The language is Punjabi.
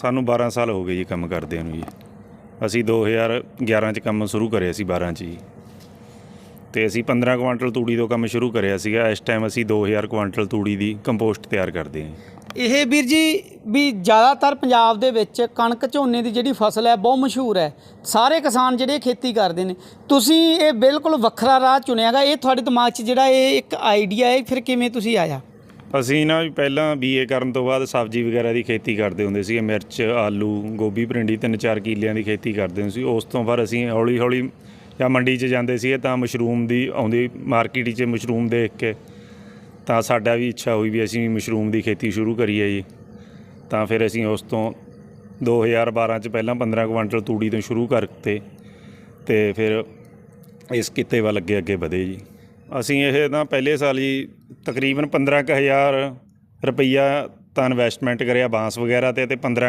ਸਾਨੂੰ 12 ਸਾਲ ਹੋ ਗਏ ਜੀ ਕੰਮ ਕਰਦੇ ਨੂੰ ਜੀ। ਅਸੀਂ 2011 ਚ ਕੰਮ ਸ਼ੁਰੂ ਕਰਿਆ ਸੀ 12 ਚ ਜੀ। ਤੇ ਅਸੀਂ 15 ਕੁਆਂਟਲ ਤੂੜੀ ਤੋਂ ਕੰਮ ਸ਼ੁਰੂ ਕਰਿਆ ਸੀਗਾ। ਇਸ ਟਾਈਮ ਅਸੀਂ 2000 ਕੁਆਂਟਲ ਤੂੜੀ ਦੀ ਕੰਪੋਸਟ ਤਿਆਰ ਕਰਦੇ ਹਾਂ। ਇਹ ਵੀਰ ਜੀ, ਵੀ ਜ਼ਿਆਦਾਤਰ ਪੰਜਾਬ ਦੇ ਵਿੱਚ ਕਣਕ ਝੋਨੇ ਦੀ ਜਿਹੜੀ ਫਸਲ ਹੈ, ਬਹੁਤ ਮਸ਼ਹੂਰ ਹੈ। ਸਾਰੇ ਕਿਸਾਨ ਜਿਹੜੇ ਖੇਤੀ ਕਰਦੇ ਨੇ। ਤੁਸੀਂ ਇਹ ਬਿਲਕੁਲ ਵੱਖਰਾ ਰਾਹ ਚੁਣਿਆਗਾ ਇਹ ਤੁਹਾਡੇ ਦਿਮਾਗ 'ਚ ਜਿਹੜਾ ਇਹ ਇੱਕ ਆਈਡੀਆ ਹੈ, ਫਿਰ ਕਿਵੇਂ ਤੁਸੀਂ ਆਇਆ? ਅਸੀਂ ਨਾ ਵੀ ਪਹਿਲਾਂ ਬੀਏ ਕਰਨ ਤੋਂ ਬਾਅਦ ਸਬਜ਼ੀ ਵਗੈਰਾ ਦੀ ਖੇਤੀ ਕਰਦੇ ਹੁੰਦੇ ਸੀਗੇ, ਮਿਰਚ, ਆਲੂ, ਗੋਭੀ ਭਰਿੰਡੀ ਤਿੰਨ ਚਾਰ ਕਿੱਲਿਆਂ ਦੀ ਖੇਤੀ ਕਰਦੇ ਹੁੰਦੇ ਸੀ। ਉਸ ਤੋਂ ਬਾਅਦ ਅਸੀਂ ਹੌਲੀ ਹੌਲੀ ਜਾਂ ਮੰਡੀ 'ਚ ਜਾਂਦੇ ਸੀਗੇ ਤਾਂ ਮਸ਼ਰੂਮ ਦੀ ਆਉਂਦੀ, ਮਾਰਕੀਟ 'ਚ ਮਸ਼ਰੂਮ ਦੇਖ ਕੇ ਤਾਂ ਸਾਡਾ ਵੀ ਇੱਛਾ ਹੋਈ ਵੀ ਅਸੀਂ ਮਸ਼ਰੂਮ ਦੀ ਖੇਤੀ ਸ਼ੁਰੂ ਕਰੀਏ ਜੀ। ਤਾਂ ਫਿਰ ਅਸੀਂ ਉਸ ਤੋਂ 2012 ਚ ਪਹਿਲਾਂ 15 ਕੁਆਂਟਲ ਤੂੜੀ ਤੋਂ ਸ਼ੁਰੂ ਕਰਤੇ ਤੇ ਫਿਰ ਇਸ ਕਿੱਤੇ ਵੱਲ ਅੱਗੇ ਅੱਗੇ ਵਧੇ ਜੀ। ਅਸੀਂ ਇਹ ਤਾਂ ਪਹਿਲੇ ਸਾਲ ਹੀ ਤਕਰੀਬਨ 15000 ਰੁਪਈਆ ਤਾਂ ਇਨਵੈਸਟਮੈਂਟ ਕਰਿਆ, ਬਾਂਸ ਵਗੈਰਾ ਤੇ ਤੇ 15 ਕੁ